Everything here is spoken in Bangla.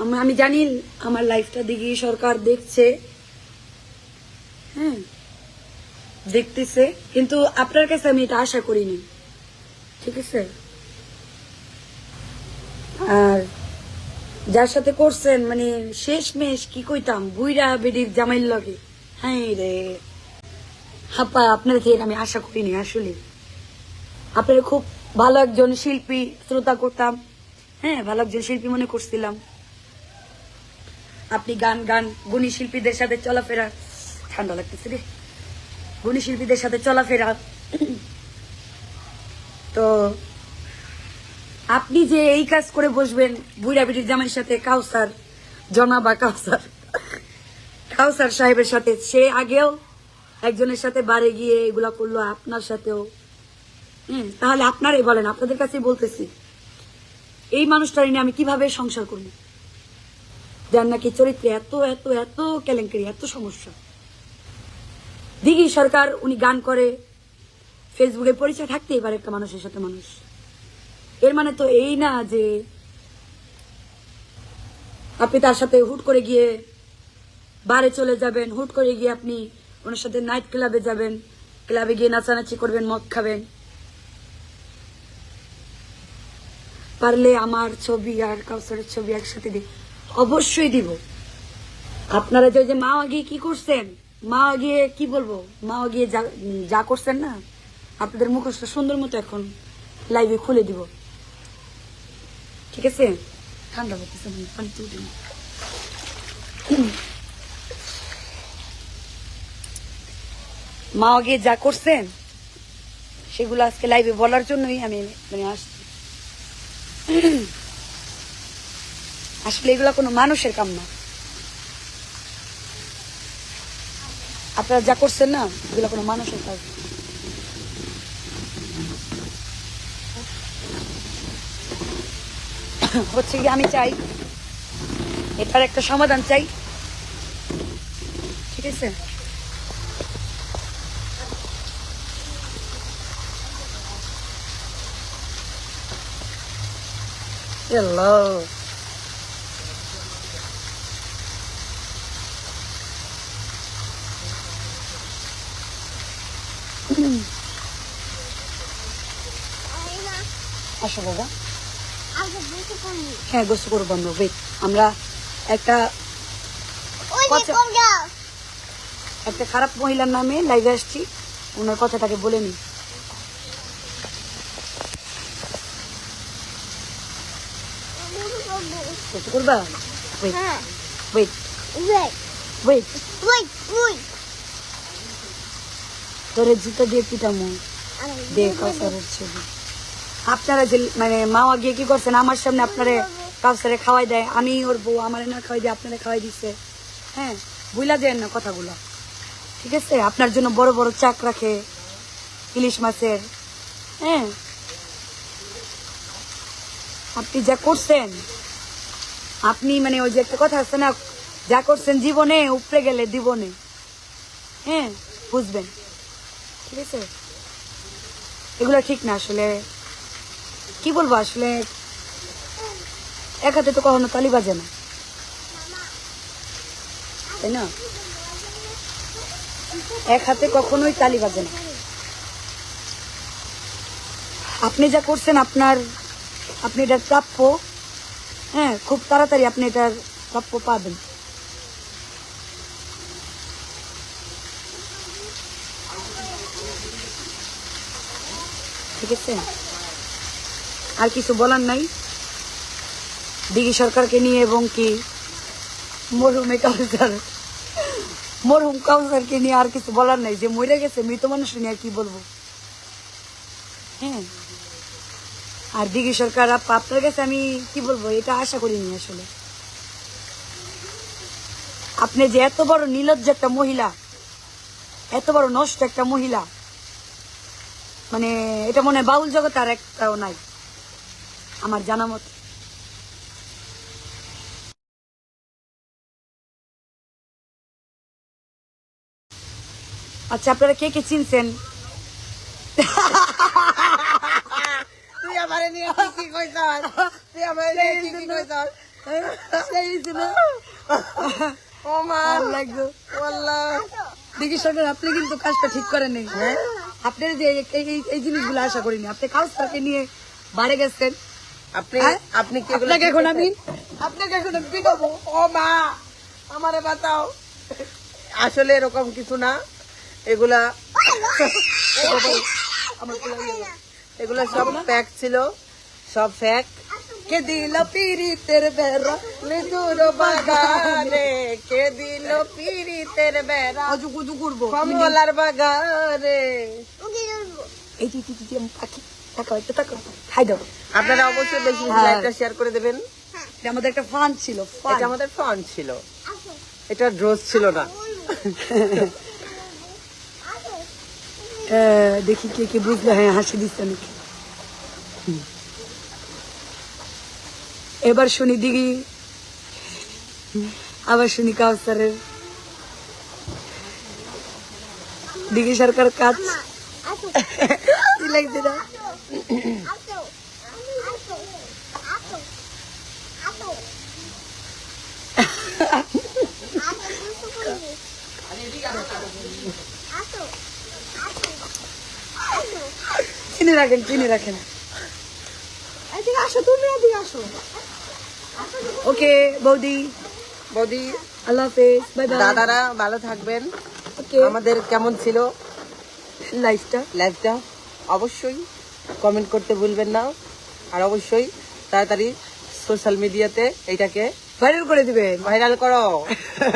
আমি জানি আমার লাইফটা দিকে সরকার দেখছে। হ্যাঁ দেখতেছে। কিন্তু আপনার কাছে আমি এটা আশা করিনি। ঠিক আছে? আর যার সাথে করছেন মানে শেষ মেশ কি কইতাম বুইরা বেডির জামাইল লগে। হ্যাঁ রে। হাপা, আপনার থেকে আমি আশা করিনি, আসলে। আপনার খুব ভালো একজন শিল্পী, শ্রোতা করতাম। হ্যাঁ ভালো একজন শিল্পী মনে করছিলাম। আপনি গান গান, গুণী শিল্পীদের সাথে চলাফেরা। ঠান্ডা লাগতেছে রে। গুণী শিল্পীদের সাথে চলাফেরা। তো আপনি যে এই কাজ করে বসবেন বুড়া বিটির জামাইয়ের সাথে কাউসার জনা বা কাউসার। কাউসার সাহেবের সাথে সে আগেও একজনের সাথে বাড়ি গিয়ে এগুলা করল, আপনার সাথেও। হুম, তাহলে আপনারাই বলেন, আপনাদের কাছেই বলতেছি। এই মানুষটার নিয়ে আমি কীভাবে সংসার করব? যার নাকি চরিত্রে এত এত এত কেলেঙ্কারি, এত সমস্যা। দিঘি সরকার, উনি গান করে। ফেসবুকে পরিচয় থাকতেই পারে একটা মানুষের সাথে মানুষ। এর মানে তো এই না যে আপনি তার সাথে হুট করে গিয়ে বারে চলে যাবেন, হুট করে গিয়ে আপনি ওনার সাথে নাইট ক্লাবে যাবেন ক্লাবে গিয়ে নাচানাচি করবেন, মদ খাবেন। পারলে আমার ছবি আর কাউসারের ছবি একসাথে দিই অবশ্যই দিব। আপনারা যে মা গিয়ে কি করছেন? মা গিয়ে কি বলব? মা গিয়ে যা করছেন না? আপনাদের মুখোশটা সুন্দর মতো এখন লাইভে খুলে দিব। ঠিক আছে? ঠান্ডা হতেছে পানি মা গিয়ে যা করছেন, সেগুলো আজকে লাইভে বলার জন্যই আমি মানে আসছি। আসলে এগুলো কোনো মানুষের কাম না। আপনারা যা করছেন না, এগুলো কোনো মানুষের কাজ হচ্ছে কি, আমি চাই, এটার একটা সমাধান চাই। ঠিক আছে? Hello. আসো বাবা। হ্যাঁ গোসল করব আমরা ওয়েট আমরা একটা কথা- একটা খারাপ মহিলার নামে লাইভে আসছি ওনার কথাটাকে বলে নি করবা? ওয়েট ওয়েট ওয়েট তোরে জুতো দিয়ে পিটামো। দে কাউসারের ছবি। আপনারা যে মানে মামা গিয়ে কি করছেন? আমার সামনে আপনারে কাউসারে খাওয়াই দেয়, আমি ওর বউ, আমারে না খাওয়াই দিয়ে আপনারা খাওয়াই দিচ্ছে হ্যাঁ বুঝলা দেন না কথাগুলো। ঠিক আছে? আপনার জন্য বড় বড় চাক রাখে ইলিশ মাছের। হ্যাঁ। আপনি যা করছেন, আপনি মানে ওই যে একটা কথা আছে না, যা করছেন জীবনে উপরে গেলে জীবনে হ্যাঁ বুঝবেন। ঠিক আছে? এগুলো ঠিক না আসলে। কি বলব আসলে? এক হাতে তো কখনো তালি বাজে না। তাই না? এক হাতে কখনোই তালি বাজে না। আপনি যা করছেন আপনার, আপনি এটার প্রাপ্য হ্যাঁ খুব তাড়াতাড়ি আপনি এটার প্রাপ্য পাবেন। ঠিক আছে? আর কিছু বলার নাই? দিঘি সরকারকে নিয়ে এবং কি? মরহুমে কাউসার। মরহুম কাউসারকে নিয়ে আর কিছু বলার নাই? যে মরে গেছে, মৃত মানুষ নিয়ে কি বলব? হ্যাঁ? আর দিঘি সরকার, আপ- আপনার কাছে আমি কি বলব? এটা আশা করিনি আসলে। আপনি যে এত বড় নির্লজ্জ একটা মহিলা, এত বড় নষ্ট একটা মহিলা মানে এটা মনে হয় বাউল জগৎ আর একটাও নাই আমার জানা মতো। আচ্ছা আপনারা কে কে চিনছেন? তুই আমারে নিয়ে কি কি তুই আমারে নিয়ে কি কি সেই হয়েছে ও মা ভালো লাগল আল্লাহ। দেখি সরকার আপনি কিন্তু কাজটা ঠিক করেন নাই হ্যাঁ? আপনার যে এই- জিনিসগুলো আশা করিনি আপনি কাউসারকে নিয়ে বাড়ি গেছেন। আপনি হ্যাঁ? আপনি কি আপনাকে এখন আমি আপনাকে এখন আমি পিটাবো ও মা আমারে বাঁচাও। আসলে এরকম কিছু না। এগুলা এগুলা সব প্যাক ছিল সব ফ্যাক কে দিল পিরিতের বেড়া? লিচুর বাগানে। দিল পিরিতের বেড়া। করব। কমলার বাগানে। এই পাখি তাকাও একটু তাকাও খাই দাও। আপনারা অবশ্যই বেশি বেশি হ্যাঁ। লাইকটা শেয়ার করে দেবেন। এটা আমাদের একটা ফান ছিল এটা আমাদের ফন্ট ছিল। এটা ড্রোজ ছিল না। দেখি কে কে বুঝলো হ্যাঁ হাসি দিচ্ছে নাকি এবার শুনি দিঘি। আবার শুনি কাউসারের দিঘি সরকার কাজ। কি লাগছে না চিনি রাখেন চিনি রাখেন। আসো তুমি এদিকে আসো। ওকে বৌদি। বৌদি আল্লাহ হাফেজ বাই বাই দাদারা ভালো থাকবেন। আমাদের কেমন ছিল? লাইফটা লাইফটা অবশ্যই কমেন্ট করতে ভুলবেন না। আর অবশ্যই তাড়াতাড়ি সোশ্যাল মিডিয়াতে এইটাকে ভাইরাল করে দিবেন। ভাইরাল করো।